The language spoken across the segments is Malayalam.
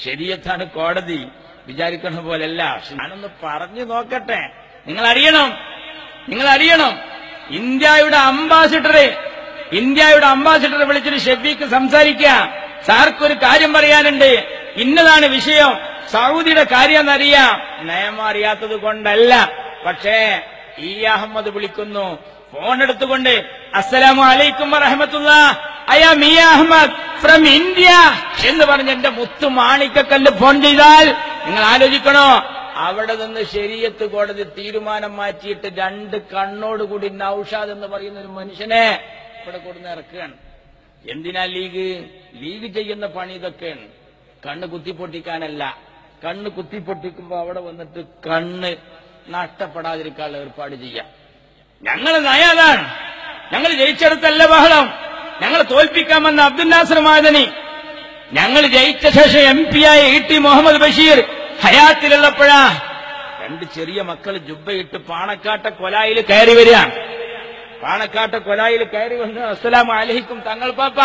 ശരീരത്താണ് കോടതി വിചാരിക്കുന്ന പോലെയല്ല. ഞാനൊന്ന് പറഞ്ഞു നോക്കട്ടെ. നിങ്ങൾ അറിയണം നിങ്ങൾ അറിയണം ഇന്ത്യയുടെ അംബാസിഡറെ ഇന്ത്യയുടെ അംബാസിഡറെ വിളിച്ചിട്ട് ഷെഫീക്ക് സംസാരിക്കുക. സാർക്കൊരു കാര്യം പറയാനുണ്ട്. ഇന്നതാണ് വിഷയം. സൗദിയുടെ കാര്യം എന്നറിയാം നയം അറിയാത്തത് കൊണ്ടല്ല. പക്ഷേ ഈ അഹമ്മദ് വിളിക്കുന്നു. ഫോൺ എടുത്തുകൊണ്ട് അസ്സലാമു അലൈക്കും വറഹമത്തുള്ള am E Ahmed from India എന്ന് പറഞ്ഞ എന്റെ മുത്തു മാണിക്കക്കല്ല് ഫോൺ ചെയ്താൽ നിങ്ങൾ ആലോചിക്കണോ? അവിടെ നിന്ന് ശരീരത്ത് കോടതി തീരുമാനം മാറ്റിയിട്ട് രണ്ട് കണ്ണോടുകൂടി നൌഷാദ് എന്ന് പറയുന്ന ഒരു മനുഷ്യനെ ഇവിടെ കൊടുന്ന് ഇറക്കുകയാണ്. എന്തിനാ ലീഗ്? ലീഗ് ചെയ്യുന്ന പണി ഇതൊക്കെയാണ്. കണ്ണ് കുത്തിപ്പൊട്ടിക്കാനല്ല. കണ്ണ് കുത്തിപ്പൊട്ടിക്കുമ്പോ അവിടെ വന്നിട്ട് കണ്ണ് നഷ്ടപ്പെടാതിരിക്കാനുള്ള ഏർപ്പാട് ചെയ്യാം. ഞങ്ങൾ നയാതാണ്. ഞങ്ങൾ ജയിച്ചെടുത്തല്ല ബഹളം. ഞങ്ങൾ തോൽപ്പിക്കാമെന്ന അബ്ദുൽ നാസർ മാദനി ഞങ്ങൾ ജയിച്ച ശേഷം എം പി ആയ ഇ ടി മുഹമ്മദ് ബഷീർ ഹയാത്തിലുള്ളപ്പോഴാ രണ്ട് ചെറിയ മക്കൾ ജുബയിട്ട് പാണക്കാട്ട കൊലായിൽ കയറി വരികയാണ്. പാണക്കാട്ട കൊലായിൽ കയറി വന്ന് അസ്സലാം അലഹിക്കും തങ്ങൾ പാപ്പ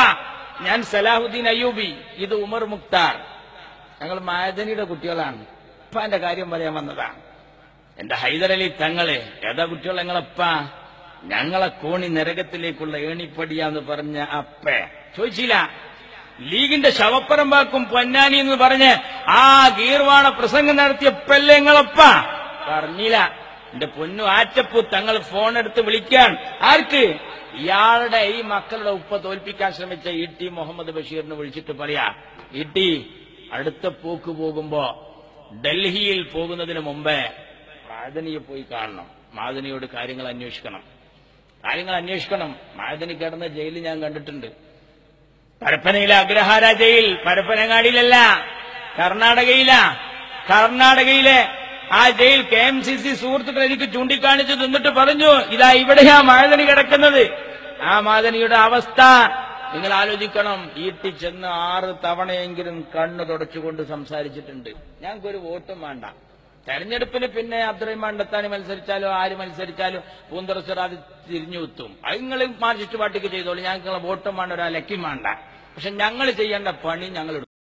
ഞാൻ സലാഹുദ്ദീൻ അയ്യൂബി ഇത് ഉമർ മുക്താർ. ഞങ്ങൾ മായദനിയുടെ കുട്ടികളാണ്. ഉപ്പാന്റെ കാര്യം പറയാൻ വന്നതാണ്. എന്റെ ഹൈദരലി തങ്ങളെ ഏതാ കുട്ടികൾ ഞങ്ങളപ്പ ഞങ്ങളെ കോണി നരകത്തിലേക്കുള്ള ഏണിപ്പടിയാന്ന് പറഞ്ഞ അപ്പ. ചോദിച്ചില്ല. ലീഗിന്റെ ശവപ്പറമ്പാക്കും പൊന്നാനി എന്ന് പറഞ്ഞ് ആ ഗീർവാണ പ്രസംഗം നടത്തിയ പെല്ലങ്ങളപ്പ. പറഞ്ഞില്ല. എന്റെ പൊന്നു ആറ്റപ്പു തങ്ങൾ ഫോൺ എടുത്ത് വിളിക്കാൻ. ആർക്ക്? ഇയാളുടെ ഈ മക്കളുടെ ഉപ്പ തോൽപ്പിക്കാൻ ശ്രമിച്ച ഇ ടി മുഹമ്മദ് ബഷീറിനെ വിളിച്ചിട്ട് പറയാ. ഇ ടി അടുത്ത പോക്ക് പോകുമ്പോ ഡൽഹിയിൽ പോകുന്നതിന് മുമ്പേ മാദനിയെ പോയി കാണണം. മാദനിയോട് കാര്യങ്ങൾ അന്വേഷിക്കണം. കാര്യങ്ങൾ അന്വേഷിക്കണം. മഴതിന് കിടന്ന ജയിൽ ഞാൻ കണ്ടിട്ടുണ്ട്. പരപ്പനയിലെ അഗ്രഹാര ജയിൽ പരപ്പനങ്ങാടിയിലല്ല കർണാടകയില കർണാടകയിലെ ആ jail K M C C സുഹൃത്തുക്കൾ എനിക്ക് ചൂണ്ടിക്കാണിച്ചു നിന്നിട്ട് പറഞ്ഞു ഇതാ ഇവിടെയാ മാതനി കിടക്കുന്നത്. ആ മാതനിയുടെ അവസ്ഥ നിങ്ങൾ ആലോചിക്കണം. ഈട്ടി ചെന്ന് ആറ് തവണയെങ്കിലും കണ്ണു തുടച്ചുകൊണ്ട് സംസാരിച്ചിട്ടുണ്ട്. ഞങ്ങൾക്കൊരു വോട്ടും വേണ്ട. തെരഞ്ഞെടുപ്പിന് പിന്നെ അബ്ദുറഹിമാൻ ഡത്താനി മത്സരിച്ചാലോ ആര് മത്സരിച്ചാലും പൂന്തറച്ചറാത് തിരിഞ്ഞു കുത്തും. അത് നിങ്ങൾ മാർച്ചിസ്റ്റ് പാർട്ടിക്ക് ചെയ്തോളൂ. ഞങ്ങൾ വോട്ടും വേണ്ട ഒരാ ലക്കും വേണ്ട. പക്ഷെ ഞങ്ങൾ ചെയ്യേണ്ട പണി ഞങ്ങൾ